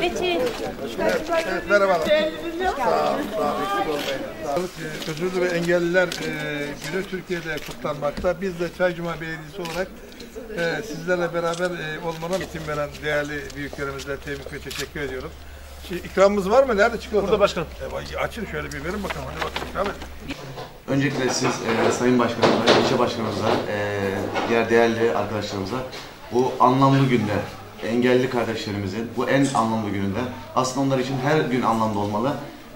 Peki. Evet, merhabalar. Sağ olun, sağ olun, Özürlü ve Engelliler e, Günü Türkiye'de kutlanmakta. Biz de Çaycuma Belediyesi olarak e, sizlerle beraber e, olmanın eğitim veren değerli büyüklerimize tebrik ve teşekkür ediyorum. Şimdi ikramımız var mı? Nerede çıkıyor? Burada başkanım. E, açın şöyle bir verin bakalım. Hadi bakalım. ikram edin. Öncelikle siz e, Sayın Başkanımıza, ilçe başkanımıza, e, diğer değerli arkadaşlarımıza bu anlamlı günde, engelli kardeşlerimizin bu en anlamlı gününde aslında onlar için her gün anlamlı olmalı.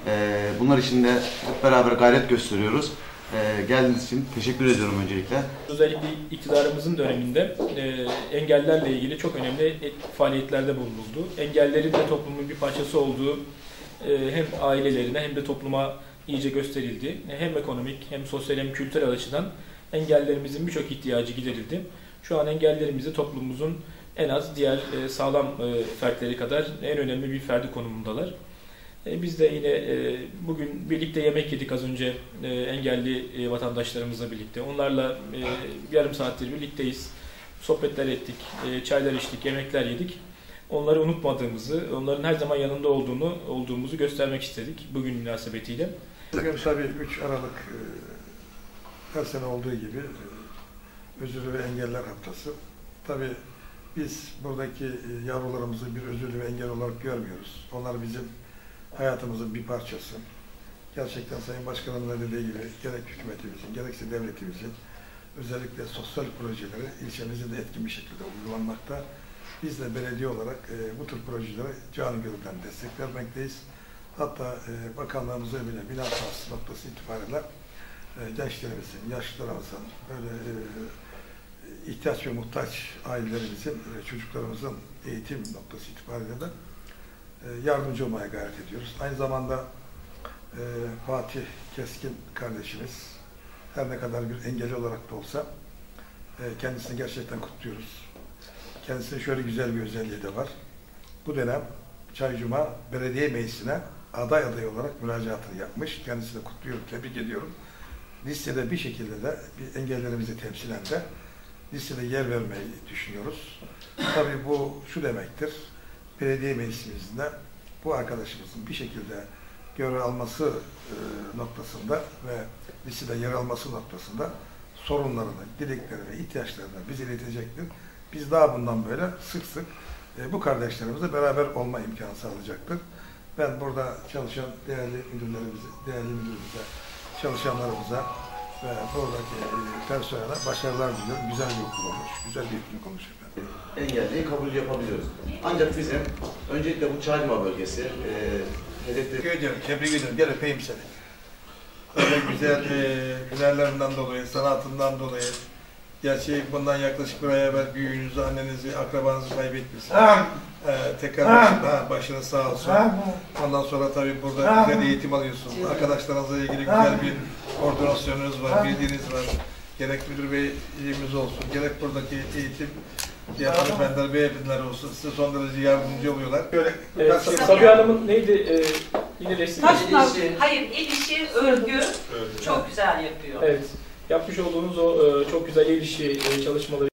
E, bunlar için de hep beraber gayret gösteriyoruz. E, geldiğiniz için teşekkür ediyorum öncelikle. Özellikle iktidarımızın döneminde e, engellerle ilgili çok önemli et- faaliyetlerde bulunuldu. Engellerin de toplumun bir parçası olduğu e, hem ailelerine hem de topluma iyice gösterildi. Hem ekonomik hem sosyal hem kültürel açıdan engellerimizin birçok ihtiyacı giderildi. Şu an engellerimizi toplumumuzun en az diğer e, sağlam e, fertleri kadar en önemli bir ferdi konumundalar. E, Biz de yine e, bugün birlikte yemek yedik az önce e, engelli e, vatandaşlarımızla birlikte. Onlarla e, yarım saattir birlikteyiz. Sohbetler ettik, e, çaylar içtik, yemekler yedik. Onları unutmadığımızı, onların her zaman yanında olduğunu olduğumuzu göstermek istedik bugün münasebetiyle. Tabii 3 Aralık e, her sene olduğu gibi Özürlü ve Engeller Haftası. Tabii biz buradaki e, yavrularımızı bir özürlü ve engel olarak görmüyoruz. Onlar bizim hayatımızın bir parçası. Gerçekten Sayın Başkanımın da dediği gibi gerek hükümetimizin, gerekse devletimizin özellikle sosyal projeleri ilçemizde de etkin bir şekilde uygulanmakta. Biz de belediye olarak e, bu tür projelere canı gönülden destek vermekteyiz. Hatta e, bakanlığımıza bile bilhassa noktası itibariyle e, gençlerimizin, yaşlılarımızın, böyle e, ihtiyaç ve muhtaç ailelerimizin, çocuklarımızın eğitim noktası itibariyle de e, yardımcı olmaya gayret ediyoruz. Aynı zamanda e, Fatih Keskin kardeşimiz her ne kadar bir engelli olarak da olsa e, kendisini gerçekten kutluyoruz. Kendisine şöyle güzel bir özelliği de var. Bu dönem Çaycuma Belediye Meclisi'ne aday adayı olarak müracaatını yapmış. Kendisini kutluyorum, tebrik ediyorum. Listede bir şekilde de bir engellerimizi temsilen de listede yer vermeyi düşünüyoruz. Tabii bu şu demektir. Belediye meclisimizde bu arkadaşımızın bir şekilde görev alması e, noktasında ve listede yer alması noktasında sorunlarını, dileklerini, ihtiyaçlarını bize iletecektir. Biz daha bundan böyle sık sık e, bu kardeşlerimizle beraber olma imkanı sağlayacaktır. Ben burada çalışan değerli müdürlerimize, değerli müdürümüze, çalışanlarımıza ve buradaki e, personele başarılar diliyorum. Güzel bir okul olmuş, güzel bir etkinlik olmuş efendim. Engelliyi kabul yapabiliyoruz. Ancak bizim öncelikle bu Çaycuma bölgesi e, hedefleri Teşekkür ediyorum, tebrik ediyorum. Gel öpeyim seni. Böyle güzel e, hünerlerinden dolayı, sanatından dolayı. Gerçi bundan yaklaşık bir ay evvel büyüğünüzü, annenizi, akrabanızı kaybetmişsiniz. Ee, tekrar başın- ha, başınız sağ olsun. Ondan sonra tabii burada güzel eğitim alıyorsunuz. Arkadaşlarınızla ilgili güzel bir koordinasyonunuz var, bildiğiniz var. Gerek müdür beyimiz olsun, gerek buradaki eğitim diğer hanımefendiler, beyefendiler olsun. Size son derece yardımcı oluyorlar. Böyle Evet, Sabiha Hanım'ın neydi? E, yine resim. Taş hayır el işi, örgü çok güzel yapıyor. Evet. Yapmış olduğunuz o e, çok güzel el işi e, çalışmaları